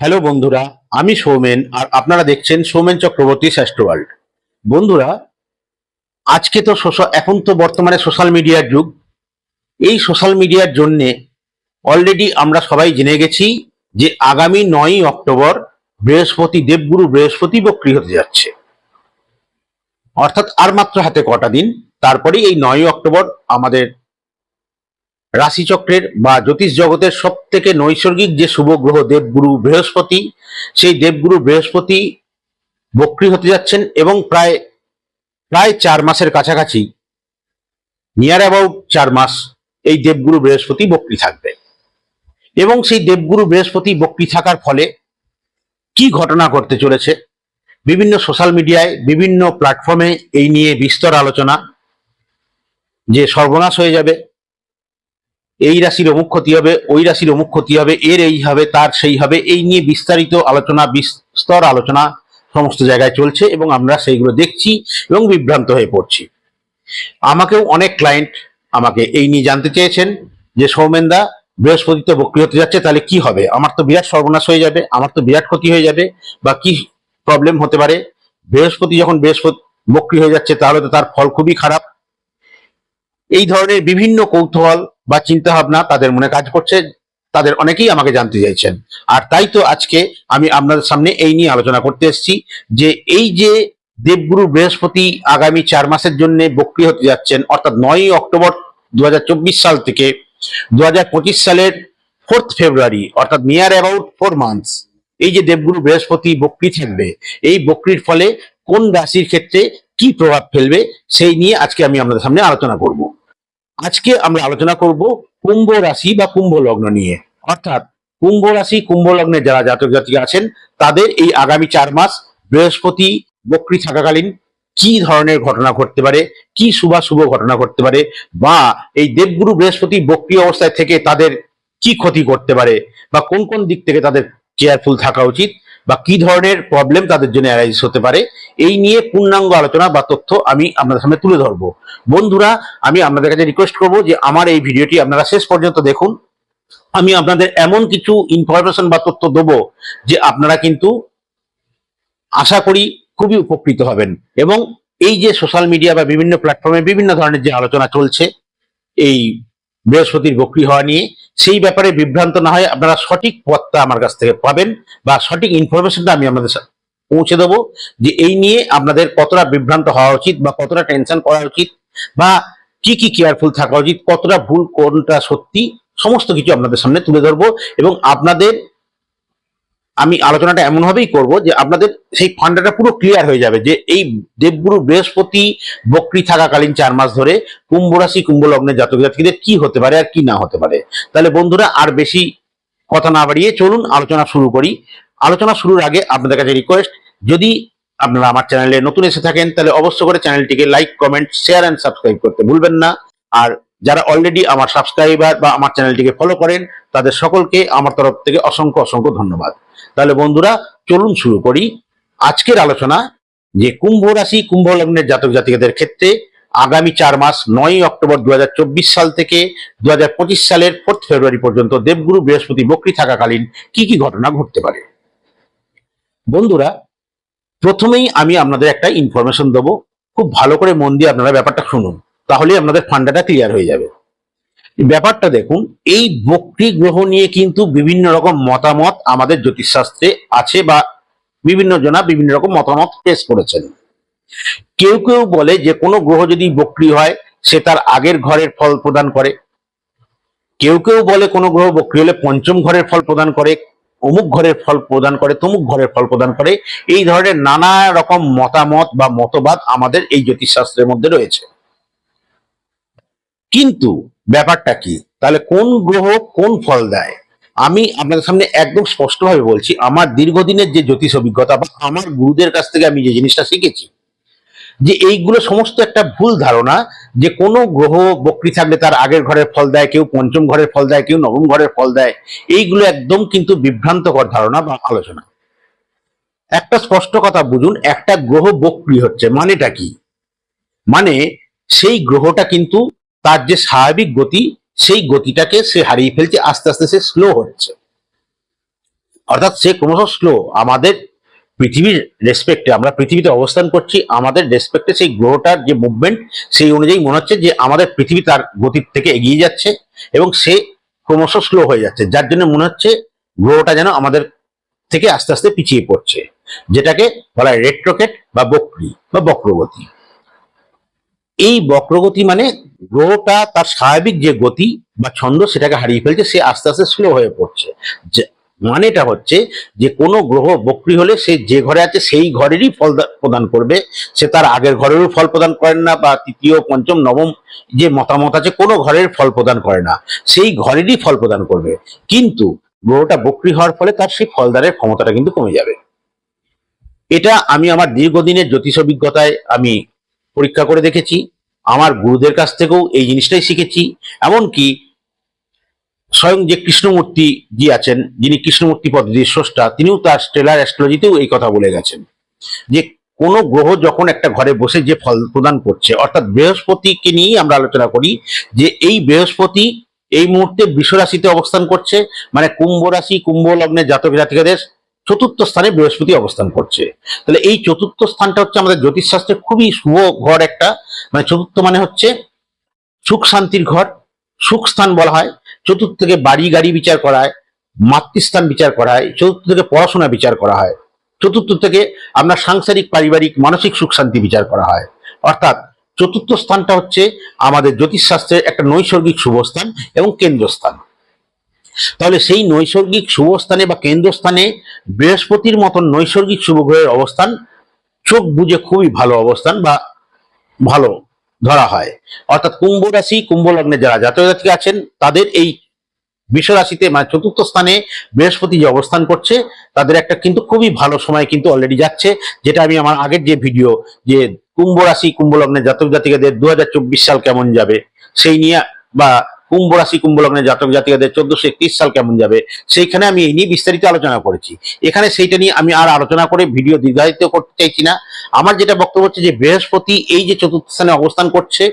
Hello বন্ধুরা, আমি সৌমেন, আর আপনারা দেখছেন সৌমেন চক্রবর্তী শ্রেষ্ঠ ওয়ার্ল্ড বন্ধুরা, আজকে তো এখন তো বর্তমানে সোশ্যাল মিডিয়ার যুগ। এই সোশ্যাল মিডিয়ার জন্যে অলরেডি আমরা সবাই জেনে গেছি যে আগামী নয়ই অক্টোবর বৃহস্পতি, দেবগুরু বৃহস্পতি বক্রি হতে যাচ্ছে। অর্থাৎ আর মাত্র হাতে কটা দিন, তারপরেই এই নয়ই অক্টোবর আমাদের রাশিচক্রের বা জ্যোতিষ জগতের সব থেকে নৈসর্গিক যে শুভ গ্রহ দেবগুরু বৃহস্পতি, সেই দেবগুরু বৃহস্পতি বক্রি হতে যাচ্ছেন এবং প্রায় প্রায় চার মাসের কাছাকাছি, নিয়ার অ্যাবাউট চার মাস এই দেবগুরু বৃহস্পতি বক্রি থাকবে। এবং সেই দেবগুরু বৃহস্পতি বক্রি থাকার ফলে কি ঘটনা ঘটতে চলেছে? বিভিন্ন সোশ্যাল মিডিয়ায়, বিভিন্ন প্ল্যাটফর্মে এই নিয়ে বিস্তর আলোচনা, যে সর্বনাশ হয়ে যাবে। এই রাশির অমুক ক্ষতি হবে, ওই রাশির অমুক ক্ষতি হবে, এর এই হবে, তার সেই হবে, এই নিয়ে বিস্তারিত আলোচনা, বিস্তর আলোচনা সমস্ত জায়গায় চলছে এবং আমরা সেইগুলো দেখছি এবং বিভ্রান্ত হয়ে পড়ছি। আমাকেও অনেক ক্লায়েন্ট আমাকে এই নিয়ে জানতে চেয়েছেন যে সৌমেনদা বৃহস্পতি তো বক্রি হতে যাচ্ছে, তাহলে কি হবে? আমার তো বিরাট সর্বনাশ হয়ে যাবে, আমার তো বিরাট ক্ষতি হয়ে যাবে, বা কি প্রবলেম হতে পারে? বৃহস্পতি যখন বৃহস্পতি বক্রি হয়ে যাচ্ছে, তাহলে তো তার ফল খুবই খারাপ। এই ধরনের বিভিন্ন কৌতূহল বা চিন্তা ভাবনা তাদের মনে কাজ করছে, তাদের অনেকেই আমাকে জানতে চাইছেন। আর তাই তো আজকে আমি আপনাদের সামনে এই নিয়ে আলোচনা করতে এসেছি যে এই যে দেবগুরু বৃহস্পতি আগামী চার মাসের জন্য বক্রি হতে যাচ্ছেন, অর্থাৎ নয়ই অক্টোবর দু হাজার চব্বিশ সাল থেকে দু হাজার পঁচিশ সালের ফোর্থ ফেব্রুয়ারি অর্থাৎ নিয়ার অ্যাবাউট ফোর মান্থস এই যে দেবগুরু বৃহস্পতি বক্রি থাকবে, এই বক্রির ফলে কোন রাশির ক্ষেত্রে কি প্রভাব ফেলবে সেই নিয়ে আজকে আমি আপনাদের সামনে আলোচনা করব। আজকে আমরা আলোচনা করব কুম্ভ রাশি বা কুম্ভ লগ্ন নিয়ে। অর্থাৎ কুম্ভ রাশি, কুম্ভ লগ্নে যারা জাতক জাতিকা আছেন, তাদের এই আগামী চার মাস বৃহস্পতি, বক্রি থাকাকালীন কি ধরনের ঘটনা ঘটতে পারে, কি শুভাশুভ ঘটনা ঘটতে পারে, বা এই দেবগুরু বৃহস্পতি, বক্রি অবস্থায় থেকে তাদের কি ক্ষতি করতে পারে, বা কোন কোন দিক থেকে তাদের কেয়ারফুল থাকা উচিত বা কি ধরনের প্রবলেম তাদের জন্য অ্যারাইজ হতে পারে, এই নিয়ে পূর্ণাঙ্গ আলোচনা বা তথ্য আমি আপনাদের সামনে তুলে ধরবো। বন্ধুরা, আমি আপনাদের কাছে রিকোয়েস্ট করব যে আমার এই ভিডিওটি আপনারা শেষ পর্যন্ত দেখুন। আমি আপনাদের এমন কিছু ইনফরমেশন বা তথ্য দেবো যে আপনারা কিন্তু আশা করি খুবই উপকৃত হবেন। এবং এই যে সোশ্যাল মিডিয়া বা বিভিন্ন প্ল্যাটফর্মে বিভিন্ন ধরনের যে আলোচনা চলছে, এই বৃহস্পতির বক্রি হওয়া নিয়ে, সেই ব্যাপারে বিভ্রান্ত না হয় আপনারা সঠিক পথটা আমার কাছ থেকে পাবেন বা সঠিক ইনফরমেশনটা আমি আপনাদের পৌঁছে দেবো যে এই নিয়ে আপনাদের কতটা বিভ্রান্ত হওয়া উচিত বা কতটা টেনশন করা উচিত বা কি কি কেয়ারফুল থাকা উচিত, কতটা ভুল, কোনটা সত্যি, সমস্ত কিছু আপনাদের সামনে তুলে ধরবো এবং আপনাদের আমি আলোচনাটা এমনভাবেই করব যে আপনাদের সেই ফান্ডাটা পুরো ক্লিয়ার হয়ে যাবে যে এই দেবগুরু বৃহস্পতি বক্রি থাকাকালীন চার মাস ধরে কুম্ভ রাশি, কুম্ভ লগ্নের জাতক জাতিদের কি হতে পারে আর কি না হতে পারে। তাহলে বন্ধুরা আর বেশি কথা না বাড়িয়ে চলুন, আলোচনা শুরু করি। আলোচনা শুরুর আগে আপনাদের কাছে রিকোয়েস্ট যদি আপনারা আমার চ্যানেলে নতুন এসে থাকেন, তাহলে অবশ্য করে চ্যানেলটিকে like comment share and subscribe করতে ভুলবেন না। আর যারা অলরেডি আমার সাবস্ক্রাইবার বা আমার চ্যানেলটিকে ফলো করেন, তাদের সকলকে আমার তরফ থেকে অসংখ্য অসংখ্য ধন্যবাদ। তাহলে বন্ধুরা, চলুন শুরু করি। আজকের আলোচনা, যে কুম্ভ রাশি, কুম্ভ লগ্নের জাতক জাতিকাদের ক্ষেত্রে আগামী চার মাস, নয়ই অক্টোবর দু হাজার চব্বিশ সাল থেকে দু হাজার পঁচিশ সালের ফোর্থ ফেব্রুয়ারি পর্যন্ত দেবগুরু বৃহস্পতি বক্রি থাকাকালীন কি কি ঘটনা ঘটতে পারে? বন্ধুরা, প্রথমেই আমি আপনাদের একটা ইনফরমেশন দেবো। খুব ভালো করে মন দিয়ে আপনারা ব্যাপারটা শুনুন। তাহলে আপনাদের ফান্ডাটা ক্লিয়ার হয়ে যাবে। ব্যাপারটা দেখুন, এই বক্রি গ্রহ নিয়ে কিন্তু বিভিন্ন রকম মতামত আমাদের জ্যোতিষশাস্ত্রে আছে বা বিভিন্ন জনা বিভিন্ন রকম মতামত পেশ করেছেন। কেউ কেউ বলে যে কোনো গ্রহ যদি বক্রি হয়, সে তার আগের ঘরের ফল প্রদান করে। কেউ কেউ বলে কোনো গ্রহ বক্রি হলে পঞ্চম ঘরের ফল প্রদান করে, অমুক ঘরের ফল প্রদান করে, তমুক ঘরের ফল প্রদান করে। এই ধরনের নানা রকম মতামত বা মতবাদ আমাদের এই জ্যোতিষশাস্ত্রের মধ্যে রয়েছে। কিন্তু ব্যাপারটা কি? তাহলে কোন গ্রহ কোন ফল দেয়? আমি আপনাদের সামনে একদম স্পষ্টভাবে বলছি, আমার দীর্ঘদিনের যে জ্যোতিষ অভিজ্ঞতা বা আমার গুরুদের কাছ থেকে আমি যে জিনিসটা শিখেছি, যে এইগুলো সমস্ত একটা ভুল ধারণা যে কোনো গ্রহ বক্রি থাকলে তার আগের ঘরের ফল দেয়, কেউ পঞ্চম ঘরের ফল দেয়, কেউ নবম ঘরের ফল দেয়, এইগুলো একদম কিন্তু বিভ্রান্তকর ধারণা বা আলোচনা। একটা স্পষ্ট কথা বুঝুন, একটা গ্রহ বক্রি হচ্ছে মানেটা কি? মানে সেই গ্রহটা কিন্তু তার যে স্বাভাবিক গতি, সেই গতিটাকে সে হারিয়ে ফেলছে, আস্তে আস্তে সে স্লো হচ্ছে। অর্থাৎ সে ক্রমশ স্লো আমাদের পৃথিবীর রেসপেক্টে আমরা পৃথিবীতে অবস্থান করছি, আমাদের রেসপেক্টে সেই গ্রহটার যে মুভমেন্ট সেই অনুযায়ী মনে হচ্ছে যে আমাদের পৃথিবী তার গতির থেকে এগিয়ে যাচ্ছে এবং সে ক্রমশ স্লো হয়ে যাচ্ছে। যার জন্য মনে হচ্ছে গ্রহটা যেন আমাদের থেকে আস্তে আস্তে পিছিয়ে পড়ছে, যেটাকে বলা হয় রেট্রোকেট বা বক্রি বা বক্রগতি। এই বক্রগতি মানে গ্রহটা তার স্বাভাবিক যে গতি বা ছন্দ সেটাকে হারিয়ে ফেলছে, সে আস্তে আস্তে স্লো হয়ে পড়ছে। মানেটা হচ্ছে যে কোনো গ্রহ বক্রি হলে সে যে ঘরে আছে সেই ঘরেরই ফল প্রদান করবে। সে তার আগের ঘরেরও ফল প্রদান করেন না বা তৃতীয়, পঞ্চম, নবম যে মতামত আছে কোনো ঘরের ফল প্রদান করে না। সেই ঘরেরই ফল প্রদান করবে। কিন্তু গ্রহটা বক্রি হওয়ার ফলে তার সেই ফলদানের ক্ষমতাটা কিন্তু কমে যাবে। এটা আমি আমার দীর্ঘদিনের জ্যোতিষ অভিজ্ঞতায় আমি পরীক্ষা করে দেখেছি, আমার গুরুদের কাছ থেকেও এই জিনিসটাই শিখেছি, এমনকি স্বয়ং যে কৃষ্ণমূর্তি জি আছেন, যিনি কৃষ্ণমূর্তি পদ্ধতির স্রষ্টা, তিনিও তার স্টেলার অ্যাস্ট্রোলজিতেও এই কথা বলে গেছেন যে কোনো গ্রহ যখন একটা ঘরে বসে যে ফল প্রদান করছে, অর্থাৎ বৃহস্পতিকে নিয়েই আমরা আলোচনা করি যে এই বৃহস্পতি এই মুহূর্তে বৃষ রাশিতে অবস্থান করছে মানে কুম্ভ রাশি, কুম্ভ লগ্নে জাতক জাতিকাদের চতুর্থ স্থানে বৃহস্পতি অবস্থান করছে। তাহলে এই চতুর্থ স্থানটা হচ্ছে আমাদের জ্যোতিষশাস্ত্রে খুবই শুভ ঘর একটা। মানে চতুর্থ মানে হচ্ছে সুখ শান্তির ঘর। সুখ স্থান বলা হয়। চতুর্থ থেকে বাড়ি গাড়ি বিচার করা হয়, মাতৃস্থান বিচার করা হয়, চতুর্থ থেকে পড়াশোনা বিচার করা হয়, চতুর্থ থেকে আপনার সাংসারিক, পারিবারিক, মানসিক সুখ শান্তি বিচার করা হয়। অর্থাৎ চতুর্থ স্থানটা হচ্ছে আমাদের জ্যোতিষশাস্ত্রের একটা নৈসর্গিক শুভস্থান এবং কেন্দ্রস্থান। তাহলে সেই নৈসর্গিক শুভস্থানে বা কেন্দ্রস্থানে বৃহস্পতির মতন নৈসর্গিক শুভ গ্রহের অবস্থান চোখ বুঝে খুবই ভালো অবস্থান বা ভালো ধরা হয়। অর্থাৎ কুম্ভ রাশি, কুম্ভ লগ্নে যারা জাতক জাতিকা আছেন, তাদের এই বিশ্ব রাশিতে মানে চতুর্থ স্থানে বৃহস্পতি যে অবস্থান করছে, তাদের একটা কিন্তু খুবই ভালো সময় কিন্তু অলরেডি যাচ্ছে, যেটা আমি আমার আগের যে ভিডিও যে কুম্ভ রাশি, কুম্ভ লগ্নে জাতক জাতিকাদের দু হাজার চব্বিশ সাল কেমন যাবে, সেই নিয়ে বা কুম্ভ রাশি, কুম্ভ লগ্নে জাতক জাতিকাদের চোদ্দশো একত্রিশ সাল কেমন যাবে, সেইখানে আমি এই নিয়ে বিস্তারিত আলোচনা করেছি। এখানে সেইটা নিয়ে আমি আর আলোচনা করে ভিডিও দীর্ঘায়িত করতে চাইছি না। আমার যেটা বক্তব্য হচ্ছে যে, বৃহস্পতি এই যে চতুর্থ স্থানে অবস্থান করছে,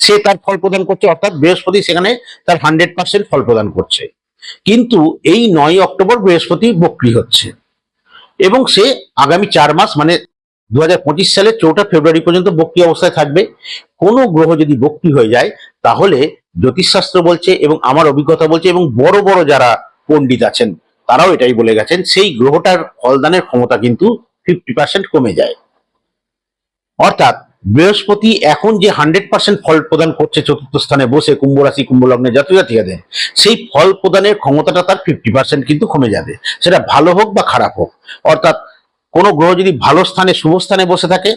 সে তার ফল প্রদান করছে, অর্থাৎ বৃহস্পতি সেখানে তার হান্ড্রেড পার্সেন্ট ফল প্রদান করছে। কিন্তু এই নয় অক্টোবর বৃহস্পতি বক্রি হচ্ছে এবং সে আগামী চার মাস মানে দু সালের চৌঠা ফেব্রুয়ারি পর্যন্ত বক্রি অবস্থায় থাকবে। কোনো গ্রহ যদি বক্রি হয়ে যায়, তাহলে জ্যোতিষশাস্ত্র বলছে এবং আমার অভিজ্ঞতা বলছে এবং বড় বড় যারা পণ্ডিত আছেন, তারাও এটাই বলে গেছেন, সেই গ্রহটার ফলদানের ক্ষমতা কিন্তু ফিফটি পার্সেন্ট কমে যায়। অর্থাৎ বৃহস্পতি এখন যে হান্ড্রেড পার্সেন্ট ফল প্রদান করছে চতুর্থ স্থানে বসে কুম্ভ রাশি, কুম্ভ লগ্নে জাতীয় সেই ফল প্রদানের ক্ষমতাটা তার ফিফটি পার্সেন্ট কিন্তু কমে যাবে। সেটা ভালো হোক বা খারাপ হোক। অর্থাৎ কোনো গ্রহ যদি ভালো স্থানে, শুভ স্থানে বসে থাকে,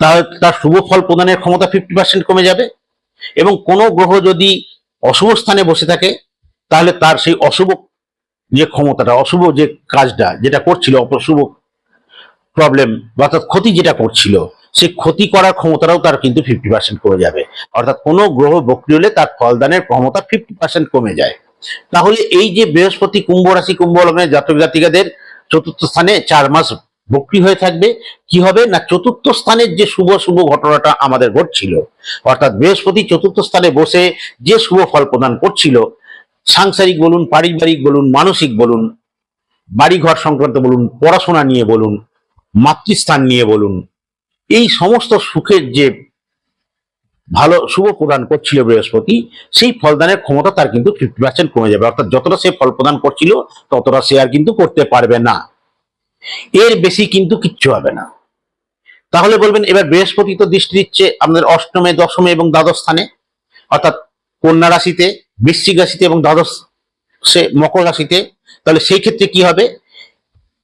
তাহলে তার শুভ ফল প্রদানের ক্ষমতা ফিফটি পার্সেন্ট কমে যাবে। এবং কোনো গ্রহ যদি অশুভ স্থানে বসে থাকে, তাহলে তার সেই অশুভ যে ক্ষমতাটা, অশুভ যে কাজটা, যেটা করছিল, অশুভ প্রবলেম অর্থাৎ ক্ষতি যেটা করছিল, সেই ক্ষতি করার ক্ষমতাটাও তার কিন্তু ফিফটি পার্সেন্ট কমে যাবে। অর্থাৎ কোনো গ্রহ বক্রি হলে তার ফলদানের ক্ষমতা ফিফটি পার্সেন্ট কমে যায়। তাহলে এই যে বৃহস্পতি, কুম্ভ রাশি, কুম্ভ লগ্নের জাতক জাতিকাদের চতুর্থ স্থানে চার মাস বক্রি হয়ে থাকবে। কি হবে না চতুর্থ স্থানের যে শুভ শুভ ঘটনাটা আমাদের ঘটছিল, অর্থাৎ বৃহস্পতি চতুর্থ স্থানে বসে যে শুভ ফল প্রদান করছিল, সাংসারিক বলুন, পারিবারিক বলুন, মানসিক বলুন, বাড়িঘর সংক্রান্ত বলুন, পড়াশোনা নিয়ে বলুন, মাতৃস্থান নিয়ে বলুন, এই সমস্ত সুখের যে ভালো, শুভ প্রদান করছিল বৃহস্পতি, সেই ফলদানের ক্ষমতা তার কিন্তু ফিফটি পার্সেন্ট কমে যাবে। অর্থাৎ যতটা সে ফল প্রদান করছিল, ততটা সে আর কিন্তু করতে পারবে না। এর বেশি কিন্তু কিচ্ছু হবে না। তাহলে বলবেন, এবার বৃহস্পতি তো দৃষ্টি দিচ্ছে আপনাদের অষ্টমে, দশমে এবং দ্বাদশ স্থানে। অর্থাৎ কন্যা রাশিতে, বৃশ্চিক রাশিতে এবং দ্বাদশ সে মকর রাশিতে। তাহলে সেই ক্ষেত্রে কি হবে?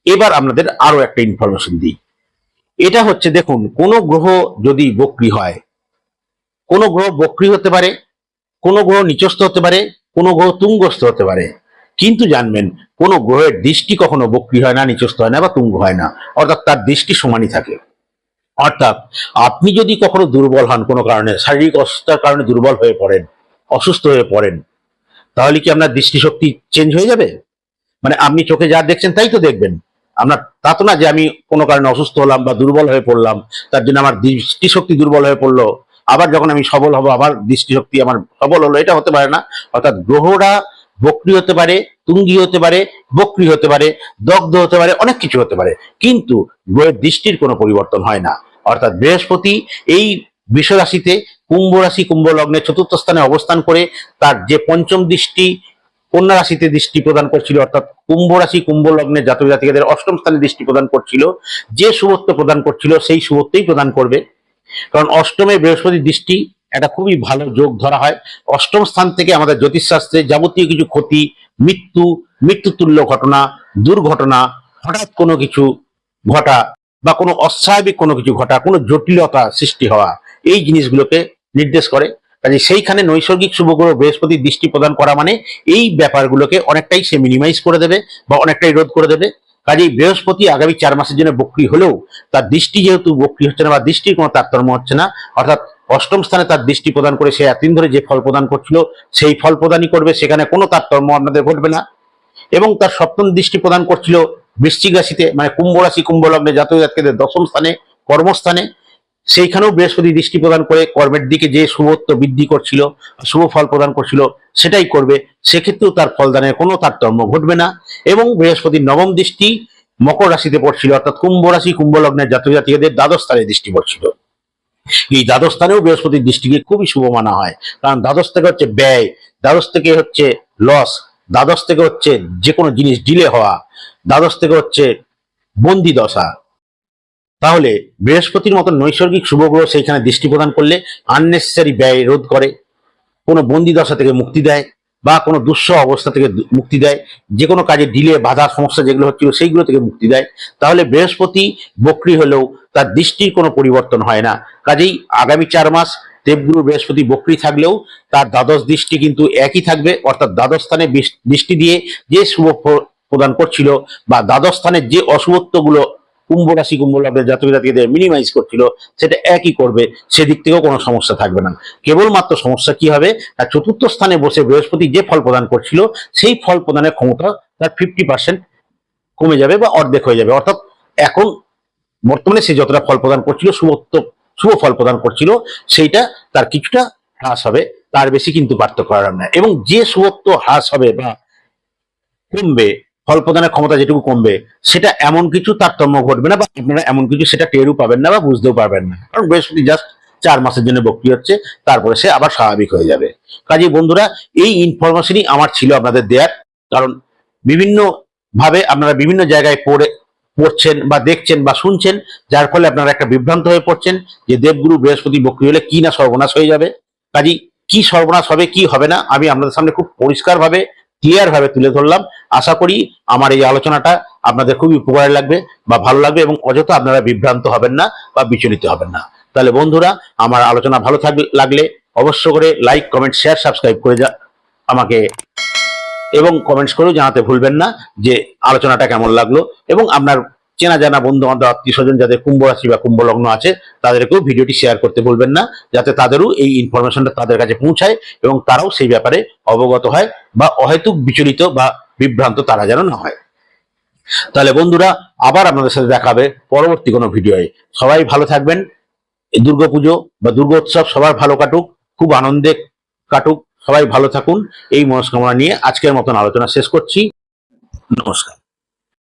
এবার আপনাদের আরও একটা ইনফরমেশন দিই। এটা হচ্ছে, দেখুন, কোন গ্রহ যদি বক্রি হয় কোন গ্রহ বক্রি হতে পারে, কোন গ্রহ নিচস্থ হতে পারে, কোন গ্রহ তুঙ্গস্থ হতে পারে। কিন্তু জানবেন, কোন গ্রহের দৃষ্টি কখনো বক্রি হয় না, নিচস্থ হয় না বা তুঙ্গ হয় না। অর্থাৎ তার দৃষ্টি সমানই থাকে। অর্থাৎ আপনি যদি কখনো দুর্বল হন কোনো কারণে, শারীরিক অসুস্থতার কারণে দুর্বল হয়ে পড়েন, অসুস্থ হয়ে পড়েন, তাহলে কি আপনার দৃষ্টিশক্তি চেঞ্জ হয়ে যাবে? মানে আপনি চোখে যা দেখছেন তাই তো দেখবেন। আপনার, তা তো না যে আমি কোনো কারণে অসুস্থ হলাম বা দুর্বল হয়ে পড়লাম, তার জন্য আমার দৃষ্টিশক্তি দুর্বল হয়ে পড়ল। আবার যখন আমি সবল হব, আবার দৃষ্টিশক্তি আমার সবল হলো, এটা হতে পারে না। অর্থাৎ গ্রহরা বকরি হতে পারে, তুঙ্গি হতে পারে, বকরি হতে পারে, দগ্ধ হতে পারে, অনেক কিছু হতে পারে। কিন্তু গ্রহের দৃষ্টির কোনো পরিবর্তন হয় না। অর্থাৎ বৃহস্পতি এই বৃষ রাশিতে কুম্ভ রাশি, কুম্ভ লগ্নে চতুর্থ স্থানে অবস্থান করে তার যে পঞ্চম দৃষ্টি, কন্যা রাশিতে দৃষ্টি প্রদান করছিল, অর্থাৎ কুম্ভ রাশি, কুম্ভ লগ্নে জাতক জাতিকাদের অষ্টম স্থানে দৃষ্টি প্রদান করছিল, যে শুভত্ব প্রদান করছিল, সেই শুভত্বই প্রদান করবে। কারণ অষ্টমে বৃহস্পতি দৃষ্টি এটা খুবই ভালো যোগ ধরা হয়। অষ্টম স্থান থেকে আমাদের জ্যোতিষশাস্ত্রে যাবতীয় কিছু ক্ষতি, মৃত্যু, মৃত্যুতুল্য ঘটনা, দুর্ঘটনা, হঠাৎ কোনো কিছু ঘটা বা কোনো অস্বাভাবিক কোনো কিছু ঘটা, কোনো জটিলতা সৃষ্টি হওয়া, এই জিনিসগুলোকে নির্দেশ করে। কাজে সেইখানে নৈসর্গিক শুভগ্রহ বৃহস্পতি দৃষ্টি প্রদান করা মানে এই ব্যাপারগুলোকে অনেকটাই সে মিনিমাইজ করে দেবে বা অনেকটাই রোধ করে দেবে। কাজেই বৃহস্পতি আগামী চার মাসের জন্য বক্রী হলেও তার দৃষ্টি যেহেতু বক্রী হচ্ছে না বা দৃষ্টির কোনো তারতম্য হচ্ছে না, অর্থাৎ অষ্টম স্থানে তার দৃষ্টি প্রদান করে সে এতদিন ধরে যে ফল প্রদান করছিল, সেই ফল প্রদানই করবে, সেখানে কোনো তারতম্য আপনাদের ঘটবে না। এবং তার সপ্তম দৃষ্টি প্রদান করছিল বৃশ্চিক রাশিতে মানে কুম্ভ রাশি, কুম্ভ লগ্নে জাতীয় জাতকেদের দশম স্থানে, কর্মস্থানে। সেইখানেও বৃহস্পতি দৃষ্টি প্রদান করে কর্মের দিকে যে শুভত্ব বৃদ্ধি করছিল, শুভ ফল প্রদান করছিল, সেটাই করবে। সেক্ষেত্রেও তার ফলদানের কোনো তারতম্য ঘটবে না এবং বৃহস্পতির নবম দৃষ্টি মকর রাশিতে পড়ছিল, অর্থাৎ কুম্ভ রাশি, কুম্ভ লগ্নের জাতক জাতিকাদের দ্বাদশ স্থানে দৃষ্টি পড়ছিল। এই দ্বাদশ স্থানেও বৃহস্পতির দৃষ্টিকে খুবই শুভ মানা হয়, কারণ দ্বাদশ থেকে হচ্ছে ব্যয়, দ্বাদশ থেকে হচ্ছে লস দ্বাদশ থেকে হচ্ছে যে কোনো জিনিস ডিলে হওয়া, দ্বাদশ থেকে হচ্ছে বন্দি দশা তাহলে বৃহস্পতির মতো নৈসর্গিক শুভগ্রহ সেইখানে দৃষ্টি প্রদান করলে আননেসেসারি ব্যয় রোধ করে, কোনো বন্দি দশা থেকে মুক্তি দেয় বা কোনো দুঃসহ অবস্থা থেকে মুক্তি দেয় যে কোনো কাজে ডিলে, বাধা, সমস্যা যেগুলো হচ্ছিল সেইগুলো থেকে মুক্তি দেয়, তাহলে বৃহস্পতি বক্রি হলেও তার দৃষ্টির কোনো পরিবর্তন হয় না। কাজেই আগামী চার মাস দেবগুরু বৃহস্পতি বক্রি থাকলেও তার দ্বাদশ দৃষ্টি কিন্তু একই থাকবে, অর্থাৎ দ্বাদশ স্থানে দৃষ্টি দিয়ে যে শুভ প্রদান করছিল বা দ্বাদশ স্থানের যে অশুভত্বগুলো কুম্ভ রাশি, কুম্ভ লগ্নের জাতক জাতিদের মিনিমাইজ করছিল, সেটা একই করবে, সেদিক থেকেও কোনো সমস্যা থাকবে না। কেবলমাত্র সমস্যা কি হবে? তার চতুর্থ স্থানে বসে বৃহস্পতি যে ফল প্রদান করছিল, সেই ফল প্রদানের ক্ষমতা তার ফিফটি পার্সেন্ট কমে যাবে বা অর্ধেক হয়ে যাবে। অর্থাৎ এখন বর্তমানে সে যতটা ফল প্রদান করছিল শুভত্ব শুভ ফল প্রদান করছিল, সেইটা তার কিছুটা হ্রাস হবে, তার বেশি কিন্তু পার্থক্য করার না। এবং যে শুভত্ব হ্রাস হবে বা কমবে ফল প্রদানের ক্ষমতা যেটুকু কমবে, সেটা এমন কিছু তারতম্য ঘটবে না বা আপনারা এমন কিছু সেটা টেরও পাবেন না বা বুঝতেও পারবেন না। কারণ বৃহস্পতি জাস্ট চার মাসের জন্য বক্রি হচ্ছে, তারপরে সে আবার স্বাভাবিক হয়ে যাবে। কাজে বন্ধুরা, এই ইনফরমেশনই আমার ছিল আপনাদের দেয়ার, কারণ বিভিন্ন ভাবে আপনারা বিভিন্ন জায়গায় পড়ে, পড়ছেন বা দেখছেন বা শুনছেন, যার ফলে আপনারা একটা বিভ্রান্ত হয়ে পড়ছেন যে দেবগুরু বৃহস্পতি বক্রি হলে কি না সর্বনাশ হয়ে যাবে। কাজেই কি সর্বনাশ হবে, কি হবে না, আমি আপনাদের সামনে খুব পরিষ্কার ভাবে ক্লিয়ার ভাবে তুলে ধরলাম। আশা করি আমার এই আলোচনাটা আপনাদের খুবই উপকার লাগবে বা ভালো লাগবে এবং অযথা আপনারা বিভ্রান্ত হবেন না বা বিচলিত হবেন না। তাহলে বন্ধুরা, আমার আলোচনা ভালো থাকলে লাগলে অবশ্য করে লাইক কমেন্ট শেয়ার সাবস্ক্রাইব করে যা আমাকে এবং কমেন্টস করেও জানাতে ভুলবেন না যে আলোচনাটা কেমন লাগল এবং আপনার চেনা জানা বন্ধু বান্ধব আত্মীয় স্বজন যাদের কুম্ভ রাশি বা কুম্ভ লগ্ন আছে, তাদেরকেও ভিডিওটি শেয়ার করতে ভুলবেন না, যাতে তাদেরও এই ইনফরমেশনটা তাদের কাছে পৌঁছায় এবং তারাও সেই ব্যাপারে অবগত হয় বা অহেতুক বিচলিত বা বিভ্রান্ত তারা যেন না হয়। তাহলে বন্ধুরা, আবার আপনাদের সাথে দেখাবে পরবর্তী কোনো ভিডিওয়ে সবাই ভালো থাকবেন, এই দুর্গাপুজো বা দুর্গোৎসব সবার ভালো কাটুক, খুব আনন্দে কাটুক, সবাই ভালো থাকুন, এই মনস্কামনা নিয়ে আজকের মতন আলোচনা শেষ করছি। নমস্কার।